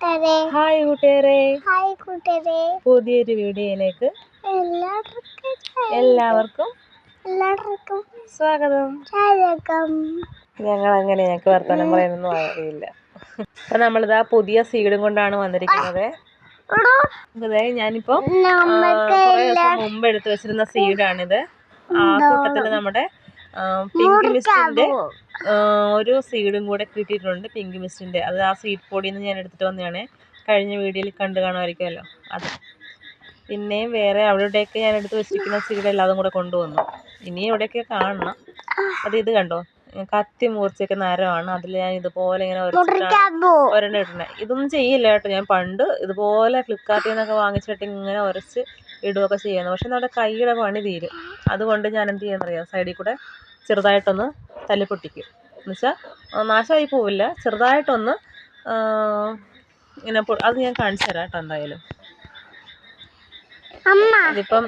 Hi കൂട്ടുകാരെ. Hi കൂട്ടുകാരെ. പുതിയൊരു വീഡിയോയിലേക്ക് എല്ലാവർക്കും എല്ലാവർക്കും സ്വാഗതം. സ്വാഗതം. ഞങ്ങൾ അങ്ങനെ ഞങ്ങൾക്ക് വർത്തമാനം പറയാനൊന്നും അറിയില്ല. അപ്പൊ നമ്മളിതാ പുതിയ സീഡും കൊണ്ടാണ് വന്നിരിക്കുന്നത്. അതെ ഞാനിപ്പോ കുറേ ദിവസം മുമ്പ് എടുത്തു വെച്ചിരുന്ന സീഡാണിത്. ആ കൂട്ടത്തിൽ നമ്മുടെ പിങ്ക് മിസ്റ്റിന്റെ ഒരു സീഡും കൂടെ കിട്ടിയിട്ടുണ്ട് പിങ്ക് മിസ്റ്റിന്റെ അത് ആ സീഡ് പൊടിയിൽ നിന്ന് ഞാൻ എടുത്തിട്ട് വന്നതാണ്. കഴിഞ്ഞ വീഡിയോയിൽ കണ്ടു കാണുമായിരിക്കുമല്ലോ അത്. പിന്നെയും വേറെ അവിടെയൊക്കെ ഞാൻ എടുത്ത് വെച്ചിരിക്കുന്ന സീഡ് എല്ലാതും കൂടെ കൊണ്ടുവന്നു. ഇനി എവിടെയൊക്കെ കാണണം. അത് ഇത് കണ്ടോ? കത്തി മൂർച്ചയൊക്കെ നരമാണ്. അതിൽ ഞാൻ ഇതുപോലെ ഇങ്ങനെ ഉരച്ചിട്ടാണ് ഒരെണ്ണം ഇടുന്നത് ഇതൊന്നും ചെയ്യില്ല കേട്ടോ ഞാൻ പണ്ട്. ഇതുപോലെ ഫ്ലിപ്കാർട്ടിൽ നിന്നൊക്കെ വാങ്ങിച്ചിട്ട് ഇങ്ങനെ ഉരച്ച് ഇടുകയൊക്കെ ചെയ്യുന്നു പക്ഷെ നമ്മുടെ കൈയുടെ പണി തീരും. അതുകൊണ്ട് ഞാൻ എന്ത് ചെയ്യുന്നറിയാം സൈഡിൽ കൂടെ ചെറുതായിട്ടൊന്ന് തല്ലിപ്പൊട്ടിക്കും. എന്നുവെച്ചാൽ നാശമായി പോവില്ല. ചെറുതായിട്ടൊന്ന് ഇങ്ങനെ അത് ഞാൻ കാണിച്ചു തരാം കേട്ടോ എന്തായാലും. ഇതിപ്പം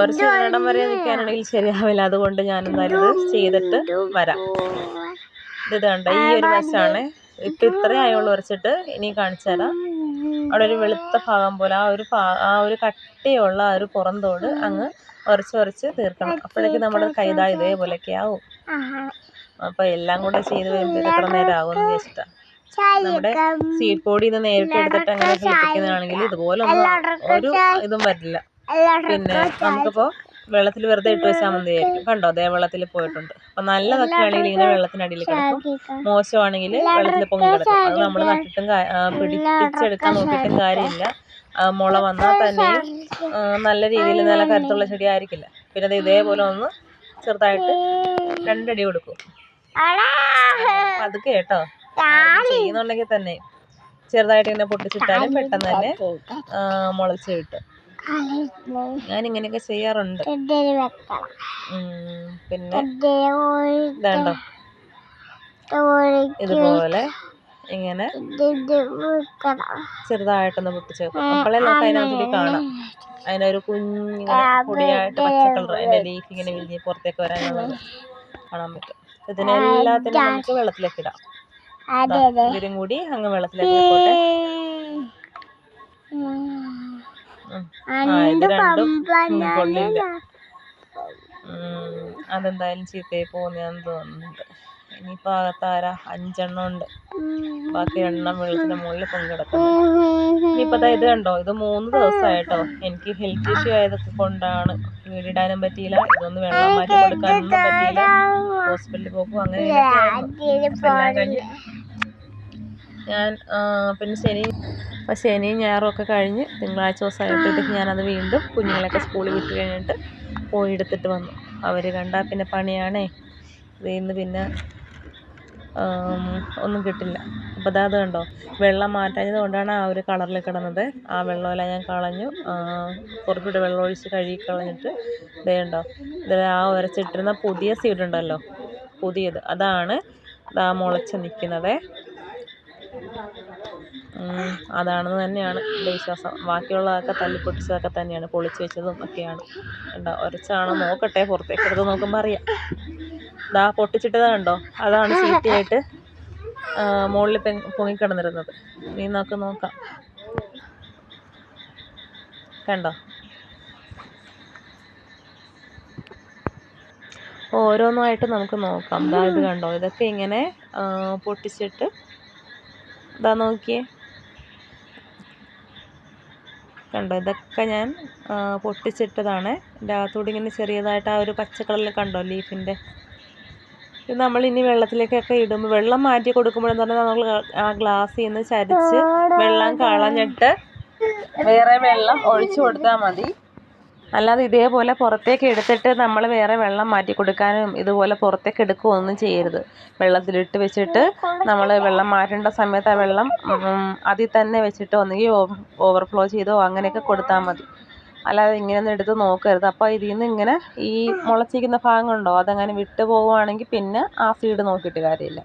ഒരു ഇടം വരെ നിൽക്കാനാണെങ്കിൽ ശരിയാവില്ല. അതുകൊണ്ട് ഞാൻ എന്തായാലും ഇത് ചെയ്തിട്ട് വരാം. ഇത്. കണ്ട ഈ ഒരു വശമാണ്. ഇപ്പൊ ഇത്രയും ആയുള്ളൂ ഉരച്ചിട്ട് ഇനി കാണിച്ചു തരാം. അവിടെ ഒരു വെളുത്ത ഭാഗം പോലെ ആ ഒരു ആ ഒരു കട്ടിയുള്ള ആ ഒരു പുറന്തോട് അങ്ങ് ഉരച്ച് ഉരച്ച് തീർക്കണം. അപ്പോഴേക്ക് നമ്മുടെ കൈതാ ഇതേപോലെയൊക്കെ ആവും. അപ്പോൾ എല്ലാം കൂടെ ചെയ്ത് വരുമ്പോൾ എത്ര നേരം ആവും എന്ന് വെച്ചിട്ടാ നമ്മുടെ സീഡ് പൊടി നേരിട്ട് എടുത്തിട്ട് അങ്ങനെ കിളിപ്പിക്കുന്നതാണെങ്കിൽ ഇതുപോലെ ഒരു ഇതും വരില്ല. പിന്നെ നമുക്കിപ്പോൾ വെള്ളത്തിൽ വെറുതെ ഇട്ട് വെച്ചാൽ മതിയായിരിക്കും. കണ്ടോ? അതേ വെള്ളത്തിൽ പോയിട്ടുണ്ട്. അപ്പം നല്ലതൊക്കെ ആണെങ്കിൽ ഇങ്ങനെ വെള്ളത്തിനടിയിൽ കിടക്കും. മോശമാണെങ്കിൽ വെള്ളത്തിൽ പൊങ്ങി കിടക്കും. അത് നമ്മൾ നട്ടിട്ടും പിടിച്ചെടുക്കാൻ നോക്കിയിട്ടും കാര്യമില്ല. മുള വന്നാൽ തന്നെ നല്ല രീതിയിൽ നല്ല കരുത്തുള്ള ചെടി ആയിരിക്കില്ല പിന്നെ അത് ഇതേപോലെ ഒന്ന് ചെറുതായിട്ട് രണ്ടടി കൊടുക്കും. അത് കേട്ടോ. ചെയ്യുന്നുണ്ടെങ്കിൽ തന്നെ ചെറുതായിട്ട് ഇങ്ങനെ പൊട്ടിച്ചിട്ടാലും പെട്ടെന്ന് തന്നെ മുളച്ച് കിട്ടും. ഞാൻ ഇങ്ങനെയൊക്കെ ചെയ്യാറുണ്ട്. പിന്നെ വേണ്ടോ ഇതാണ്ടോ? ഇതുപോലെ ഇങ്ങനെ ചെറുതായിട്ടൊന്ന് പൊട്ടിച്ച് വെക്കും. അപ്പോഴേ കാണാം കാണാം. അതിനൊരു കുഞ്ഞിങ്ങനെ പൊടിയായിട്ട് പച്ചക്കളർ കളർ അതിന്റെ ലീഫ് ഇങ്ങനെ വിരിഞ്ഞ് പുറത്തേക്ക് വരാനുള്ളത് കാണാൻ പറ്റും. ഇതിനെല്ലാത്തിനും നമുക്ക് വെള്ളത്തിലേക്ക് ഇടാം. ഇവരും കൂടി അങ്ങ് വെള്ളത്തിലേക്ക് പോട്ടെ ഇത് രണ്ടും ഉം, കൊള്ളില്ല. ഉം, അതെന്തായാലും ചീത്തയായി പോകുന്നതാന്ന് തോന്നുന്നുണ്ട്. ഇനിയിപ്പോ അകത്താരാ അഞ്ചെണ്ണം ഉണ്ട്. ബാക്കി എണ്ണം വെള്ളത്തിന്റെ മുകളിൽ പങ്കെടുക്കുന്നു ഇനിയിപ്പോ ഇത് കണ്ടോ? ഇത് മൂന്ന് ദിവസമായിട്ടോ എനിക്ക് ഹെൽത്ത് ഇഷ്യൂ ആയതൊക്കെ കൊണ്ടാണ് വീടിടാനും പറ്റിയില്ല. ഇതൊന്ന് വെള്ളം മാറ്റി കൊടുക്കാനൊന്നും പറ്റിയില്ല. ഹോസ്പിറ്റലിൽ പോകും അങ്ങനെ ഞാൻ പിന്നെ ശനി അപ്പോൾ ശനിയും ഞായറും ഒക്കെ കഴിഞ്ഞ് തിങ്കളാഴ്ച ദിവസമായപ്പോഴത്തേക്ക് ഞാനത് വീണ്ടും കുഞ്ഞുങ്ങളൊക്കെ സ്കൂളിൽ വിട്ട് കഴിഞ്ഞിട്ട് പോയി എടുത്തിട്ട് വന്നു. അവർ കണ്ടാൽ പിന്നെ പണിയാണേ. ഇത് ഇന്ന് പിന്നെ ഒന്നും കിട്ടില്ല. അപ്പോൾ അതാ അത് കണ്ടോ? വെള്ളം മാറ്റാഞ്ഞത് കൊണ്ടാണ് ആ ഒരു കളറിൽ കിടന്നത്. ആ വെള്ളമെല്ലാം ഞാൻ കളഞ്ഞു. കുറച്ചുകൂടി വെള്ളം ഒഴിച്ച് കഴുകി കളഞ്ഞിട്ട് ഇതേ ഉണ്ടോ ഇത് ആ ഉരച്ചിട്ടിരുന്ന പുതിയ സീഡ് ഉണ്ടല്ലോ പുതിയത്. അതാണ് ഇതാ മുളച്ച് നിൽക്കുന്നത്. അതാണെന്ന് തന്നെയാണ് എന്റെ വിശ്വാസം. ബാക്കിയുള്ളതൊക്കെ തല്ലിപ്പൊട്ടിച്ചതൊക്കെ തന്നെയാണ്. പൊളിച്ച് വെച്ചതും ഒക്കെയാണ്. കണ്ടോ ഒരച്ചാണോ നോക്കട്ടെ പുറത്തേക്ക് എടുത്ത് നോക്കുമ്പോൾ അറിയാം. ഇതാ പൊട്ടിച്ചിട്ടത് കണ്ടോ? അതാണ് ചീത്തയായിട്ട് മുകളിൽ പൊങ്ങിക്കിടന്നിരുന്നത്. നീ നോക്ക് നോക്കാം. കണ്ടോ? ഓരോന്നായിട്ട് നമുക്ക് നോക്കാം. ഇത് കണ്ടോ? ഇതൊക്കെ ഇങ്ങനെ പൊട്ടിച്ചിട്ട് ഇതാ നോക്കിയേ. കണ്ടോ ഇതൊക്കെ ഞാൻ പൊട്ടിച്ചിട്ടതാണ്. ഇതിന്റെ അകത്തൂടെ ഇങ്ങനെ ചെറിയതായിട്ട് ആ ഒരു പച്ച കളറിൽ കണ്ടോ ലീഫിന്റെ ഇത് നമ്മൾ ഇനി വെള്ളത്തിലേക്കൊക്കെ ഇടുമ്പോൾ വെള്ളം മാറ്റി കൊടുക്കുമ്പോഴെന്ന് പറഞ്ഞാൽ നമ്മൾ ആ ഗ്ലാസ്സിൽ നിന്ന് ചരിച്ച് വെള്ളം കളഞ്ഞിട്ട് വേറെ വെള്ളം ഒഴിച്ചു കൊടുത്താൽ മതി. അല്ലാതെ ഇതേപോലെ പുറത്തേക്ക് എടുത്തിട്ട് നമ്മൾ വേറെ വെള്ളം മാറ്റി കൊടുക്കാനും ഇതുപോലെ പുറത്തേക്ക് എടുക്കുകയൊന്നും ചെയ്യരുത്. വെള്ളത്തിലിട്ട് വെച്ചിട്ട് നമ്മൾ വെള്ളം മാറ്റേണ്ട സമയത്ത് ആ വെള്ളം അതിൽ തന്നെ വെച്ചിട്ട് ഒന്നുകിൽ ഓവർഫ്ലോ ചെയ്തോ അങ്ങനെയൊക്കെ കൊടുത്താൽ മതി. അല്ലാതെ ഇങ്ങനെയൊന്നും എടുത്ത് നോക്കരുത്. അപ്പോൾ ഇതിൽ നിന്ന് ഇങ്ങനെ ഈ മുളച്ചിരിക്കുന്ന ഭാഗം ഉണ്ടോ അതങ്ങനെ വിട്ടു പോവുകയാണെങ്കിൽ പിന്നെ ആ സീഡ് നോക്കിയിട്ട് കാര്യമില്ല.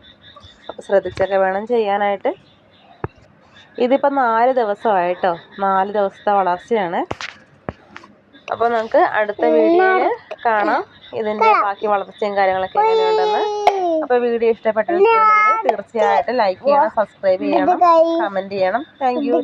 അപ്പോൾ ശ്രദ്ധിച്ചൊക്കെ വേണം ചെയ്യാനായിട്ട്. ഇതിപ്പോൾ നാല് ദിവസമായിട്ടോ? നാല് ദിവസത്തെ വളർച്ചയാണ്. അപ്പോൾ നമുക്ക് അടുത്ത വീഡിയോയിൽ കാണാം ഇതിന്റെ ബാക്കി വളർച്ചയും കാര്യങ്ങളൊക്കെ എങ്ങനെയുണ്ടെന്ന്. അപ്പോൾ വീഡിയോ ഇഷ്ടപ്പെട്ടിട്ടുണ്ടെങ്കിൽ തീർച്ചയായിട്ടും ലൈക്ക് ചെയ്യണം സബ്സ്ക്രൈബ് ചെയ്യണം കമന്റ് ചെയ്യണം. Thank you